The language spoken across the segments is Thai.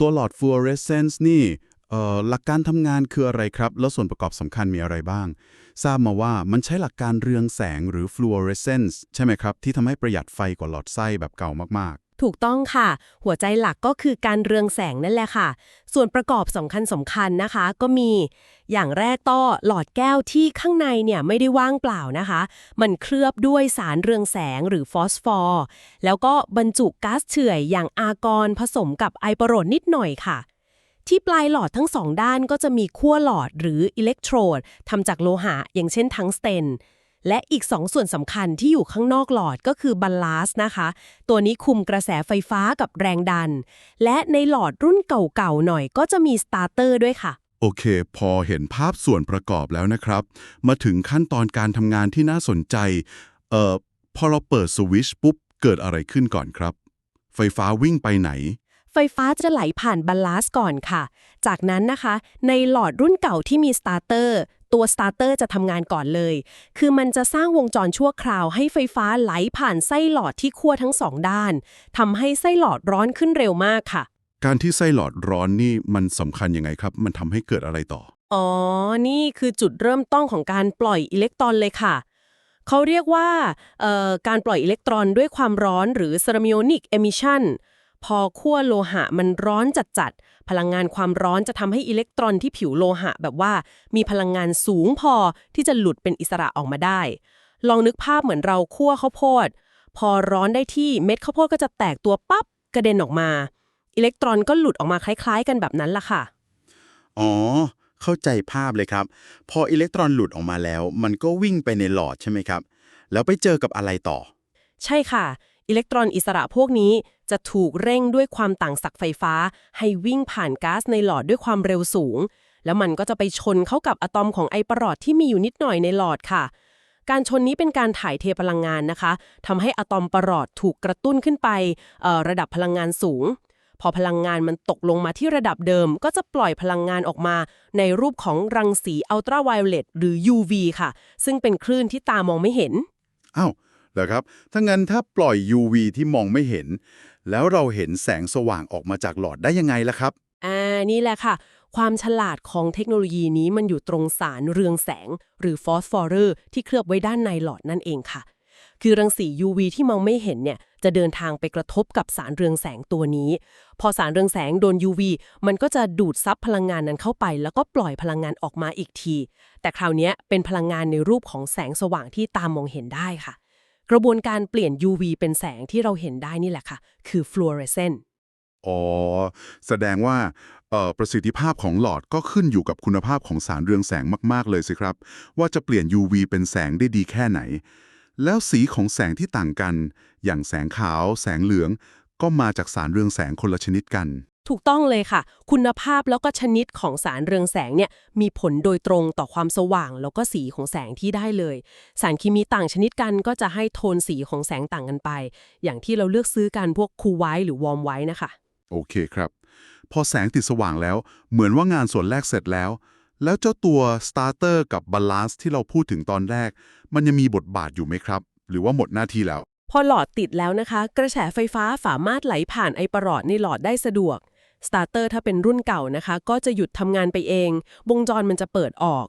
ตัวหลอดฟลูออเรสเซนซ์นี่หลักการทำงานคืออะไรครับ แล้วส่วนประกอบสำคัญมีอะไรบ้าง ทราบมาว่ามันใช้หลักการเรืองแสงหรือฟลูออเรสเซนซ์ใช่ไหมครับ ที่ทำให้ประหยัดไฟกว่าหลอดไส้แบบเก่ามาก ถูกต้องค่ะ หัวใจหลักก็คือการเรืองแสงนั่นแหละค่ะ ส่วนประกอบสำคัญสำคัญนะคะ ก็มี อย่างแรกต้อหลอดแก้วที่ข้างในเนี่ยไม่ได้ว่างเปล่านะคะ มันเคลือบด้วยสารเรืองแสงหรือฟอสฟอร์ แล้วก็บรรจุก๊าซเฉื่อยอย่างอาร์กอนผสมกับไอโปรดนิดหน่อยค่ะ ที่ปลายหลอดทั้งสองด้านก็จะมีขั้วหลอดหรืออิเล็กโทรดทำจากโลหะ อย่างเช่นทั้งสเตน และอีกสองส่วนสำคัญที่อยู่ข้างนอกหลอดก็คือบัลลาสนะคะ ตัวนี้คุมกระแสไฟฟ้ากับแรงดัน และในหลอดรุ่นเก่าๆหน่อยก็จะมีสตาร์เตอร์ด้วยค่ะๆโอเค พอเห็นภาพส่วนประกอบแล้วนะครับ มาถึงขั้นตอนการทำงานที่น่าสนใจเอ่อพอเราเปิดสวิตช์ปุ๊บเกิดอะไรขึ้นก่อนครับ ไฟฟ้าวิ่งไปไหนไฟฟ้าจะไหลผ่านบัลลาสก่อนค่ะ จากนั้นนะคะ ในหลอดรุ่นเก่าที่มีสตาร์เตอร์ ตัวสตาร์เตอร์จะทำงานก่อนเลย คือมันจะสร้างวงจรชั่วคราวให้ไฟฟ้าไหลผ่านไส้หลอดที่ขั้วทั้งสองด้านทำให้ไส้หลอดร้อนขึ้นเร็วมากค่ะ การที่ไส้หลอดร้อนนี่มันสำคัญยังไงครับ มันทำให้เกิดอะไรต่อ อ๋อ นี่คือจุดเริ่มต้นของการปล่อยอิเล็กตรอนเลยค่ะ เขาเรียกว่าเอ่อการปล่อยอิเล็กตรอนด้วยความร้อนหรือ thermionic emission พอขั้วโลหะมันร้อนจัดๆ พลังงานความร้อนจะทำให้อิเล็กตรอนที่ผิวโลหะแบบว่า มีพลังงานสูงพอที่จะหลุดเป็นอิสระออกมาได้ ลองนึกภาพเหมือนเราคั่วข้าวโพด พอร้อนได้ที่เม็ดข้าวโพดก็จะแตกตัวปั๊บกระเด็นออกมา อิเล็กตรอนก็หลุดออกมาคล้าย ๆ กันแบบนั้นล่ะค่ะ อ๋อ เข้าใจภาพเลยครับ พออิเล็กตรอนหลุดออกมาแล้ว มันก็วิ่งไปในหลอดใช่ไหมครับ แล้วไปเจอกับอะไรต่อ ใช่ค่ะ อิเล็กตรอนอิสระพวกนี้ จะถูกเร่งด้วยความต่างศักย์ไฟฟ้า ให้วิ่งผ่านก๊าซในหลอดด้วยความเร็วสูง แล้วมันก็จะไปชนเข้ากับอะตอมของไอประหลอดที่มีอยู่นิดหน่อยในหลอดค่ะ การชนนี้เป็นการถ่ายเทพลังงานนะคะทำให้อะตอมประหลอดถูกกระตุ้นขึ้นไประดับพลังงานสูง พอพลังงานมันตกลงมาที่ระดับเดิม ก็จะปล่อยพลังงานออกมา ในรูปของรังสีอัลตราไวโอเลตหรือ UV ค่ะ ซึ่งเป็นคลื่นที่ตามองไม่เห็นอ้าวเหรอครับ ถ้างั้นถ้าปล่อย UV ที่มองไม่เห็น แล้วเราเห็นแสงสว่างออกมาจากหลอดได้ยังไงล่ะครับ อ่า นี่แหละค่ะ ความฉลาดของเทคโนโลยีนี้มันอยู่ตรงสารเรืองแสง หรือฟอสฟอเรอร์ที่เคลือบไว้ด้านในหลอดนั่นเองค่ะ คือรังสี UV ที่มองไม่เห็นเนี่ย จะเดินทางไปกระทบกับสารเรืองแสงตัวนี้ พอสารเรืองแสงโดน UV มันก็จะดูดซับพลังงานนั้นเข้าไป แล้วก็ปล่อยพลังงานออกมาอีกที แต่คราวนี้เป็นพลังงานในรูปของแสงสว่างที่ตามมองเห็นได้ค่ะ กระบวนการเปลี่ยน UV เป็นแสงที่เราเห็นได้นี่แหละค่ะ คือ fluorescent อ๋อ แสดงว่าประสิทธิภาพของหลอดก็ขึ้นอยู่กับคุณภาพของสารเรืองแสงมาก ๆ เลยสิครับ ว่าจะเปลี่ยน UV เป็นแสงได้ดีแค่ไหน แล้วสีของแสงที่ต่างกัน อย่างแสงขาว แสงเหลือง ก็มาจากสารเรืองแสงคนละชนิดกัน ถูกต้องเลยค่ะ คุณภาพแล้วก็ชนิดของสารเรืองแสงเนี่ยมีผลโดยตรงต่อความสว่างแล้วก็สีของแสงที่ได้เลย สารเคมีต่างชนิดกันก็จะให้โทนสีของแสงต่างกันไป อย่างที่เราเลือกซื้อกันพวกคูไวท์หรือวอร์มไวท์นะคะ โอเคครับ พอแสงติดสว่างแล้ว เหมือนว่างานส่วนแรกเสร็จแล้ว แล้วเจ้าตัว starter กับ ballast ที่เราพูดถึงตอนแรก มันยังมีบทบาทอยู่ไหมครับ หรือว่าหมดหน้าที่แล้ว พอหลอดติดแล้วนะคะ กระแสไฟฟ้าสามารถไหลผ่านไอประหลอดในหลอดได้สะดวก สตาร์เตอร์ถ้าเป็นรุ่นเก่านะคะ ก็จะหยุดทำงานไปเอง วงจรมันจะเปิดออก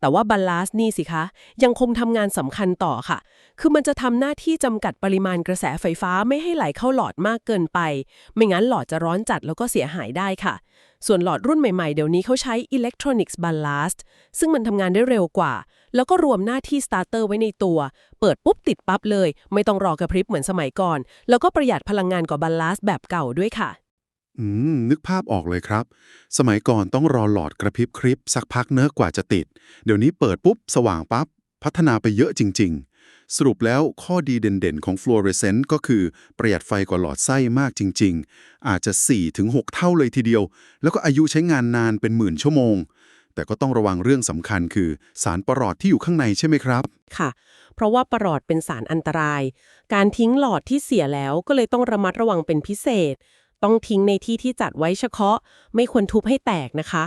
แต่ว่าบัลลาสนี่สิคะ ยังคงทำงานสำคัญต่อค่ะ คือมันจะทำหน้าที่จำกัดปริมาณกระแสไฟฟ้าไม่ให้ไหลเข้าหลอดมากเกินไป ไม่งั้นหลอดจะร้อนจัดแล้วก็เสียหายได้ค่ะ ส่วนหลอดรุ่นใหม่ๆ เดี๋ยวนี้เขาใช้ Electronics Ballast ซึ่งมันทำงานได้เร็วกว่า แล้วก็รวมหน้าที่สตาร์เตอร์ไว้ในตัว เปิดปุ๊บติดปั๊บเลย ไม่ต้องรอกระพริบเหมือนสมัยก่อน แล้วก็ประหยัดพลังงานกว่าบัลลาสแบบเก่าด้วยค่ะ อืม นึกภาพออกเลยครับ สมัยก่อนต้องรอหลอดกระพริบคริบสักพักเนื้อะกว่าจะติด เดี๋ยวนี้เปิดปุ๊บ สว่างปั๊บ พัฒนาไปเยอะจริง ๆ สรุปแล้วข้อดีเด่นๆ ของฟลูออเรสเซนต์ก็คือประหยัดไฟกว่าหลอดไส้มากจริง ๆ อาจจะ 4-6 เท่าเลยทีเดียว แล้วก็อายุใช้งานนานเป็นหมื่นชั่วโมง แต่ก็ต้องระวังเรื่องสำคัญคือสารประหลอดที่อยู่ข้างในใช่ไหมครับ ค่ะ เพราะว่าประหลอดเป็นสารอันตราย การทิ้งหลอดที่เสียแล้วก็เลยต้องระมัดระวังเป็นพิเศษ ต้องทิ้งในที่ที่จัดไว้เฉพาะ ไม่ควรทุบให้แตกนะคะ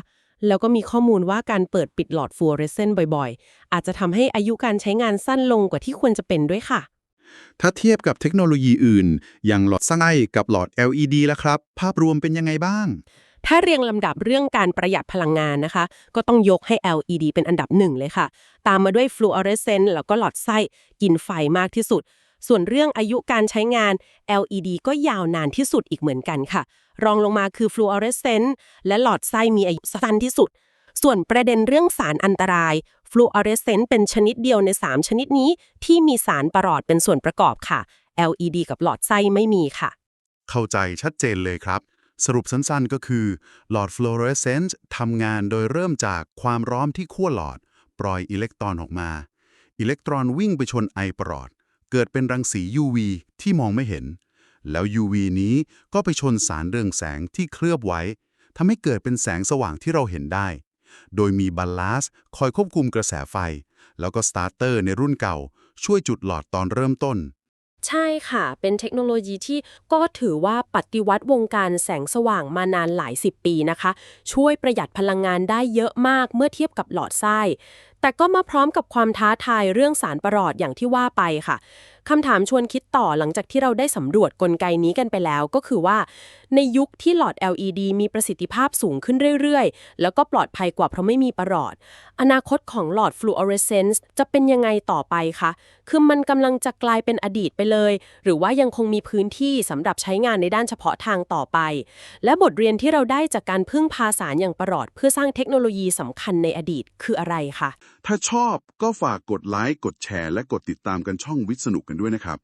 แล้วก็มีข้อมูลว่าการเปิดปิดหลอดฟลูออเรสเซนต์บ่อยๆ อาจจะทำให้อายุการใช้งานสั้นลงกว่าที่ควรจะเป็นด้วยค่ะ ถ้าเทียบกับเทคโนโลยีอื่น อย่างหลอดไส้กับหลอด LED แล้วครับ ภาพรวมเป็นยังไงบ้าง ถ้าเรียงลำดับเรื่องการประหยัดพลังงานนะคะ ก็ต้องยกให้ LED เป็นอันดับหนึ่งเลยค่ะ ตามมาด้วยฟลูออเรสเซนต์แล้วก็หลอดไส้กินไฟมากที่สุด ส่วนเรื่องอายุการใช้งาน LED ก็ยาวนานที่สุดอีกเหมือนกันค่ะ รองลงมาคือฟลูออเรสเซนต์และหลอดไส้มีอายุสั้นที่สุด ส่วนประเด็นเรื่องสารอันตรายฟลูออเรสเซนต์เป็นชนิดเดียวใน 3 ชนิดนี้ ที่มีสารประหลอดเป็นส่วนประกอบค่ะ LED กับหลอดไส้ไม่มีค่ะ เข้าใจชัดเจนเลยครับ สรุปสั้นๆก็คือหลอดฟลูออเรสเซนต์ทำงานโดยเริ่มจากความร้อนที่ขั้วหลอด ปล่อยอิเล็กตรอนออกมา อิเล็กตรอนวิ่งไปชนไอประหลอด เกิดเป็นรังสี UV ที่มองไม่เห็น แล้ว UV นี้ก็ไปชนสารเรืองแสงที่เคลือบไว้ทำให้เกิดเป็นแสงสว่างที่เราเห็นได้ โดยมีบัลลาสคอยควบคุมกระแสไฟ แล้วก็สตาร์เตอร์ในรุ่นเก่า ช่วยจุดหลอดตอนเริ่มต้น ใช่ค่ะ เป็นเทคโนโลยีที่ก็ถือว่าปฏิวัติวงการแสงสว่างมานานหลายสิบปีนะคะ ช่วยประหยัดพลังงานได้เยอะมากเมื่อเทียบกับหลอดไส้ แต่ก็มาพร้อมกับความท้าทายเรื่องสารประหลอดอย่างที่ว่าไปค่ะคำถามชวนคิดต่อหลังจากที่เราได้สำรวจกลไกนี้กันไปแล้วก็คือว่า ในยุคที่หลอด LED มีประสิทธิภาพสูงขึ้นเรื่อยๆ แล้วก็ปลอดภัยกว่าเพราะไม่มีประหลอด อนาคตของหลอดฟลูออเรสเซนซ์จะเป็นยังไงต่อไปคะ คือมันกำลังจะกลายเป็นอดีตไปเลย หรือว่ายังคงมีพื้นที่สำหรับใช้งานในด้านเฉพาะทางต่อไป และบทเรียนที่เราได้จากการพึ่งพาสารอย่างประหลอด เพื่อสร้างเทคโนโลยีสำคัญในอดีตคืออะไรคะ ถ้าชอบก็ฝากกดไลค์กดแชร์และกดติดตามกันช่องวิทย์สนุกกันด้วยนะครับ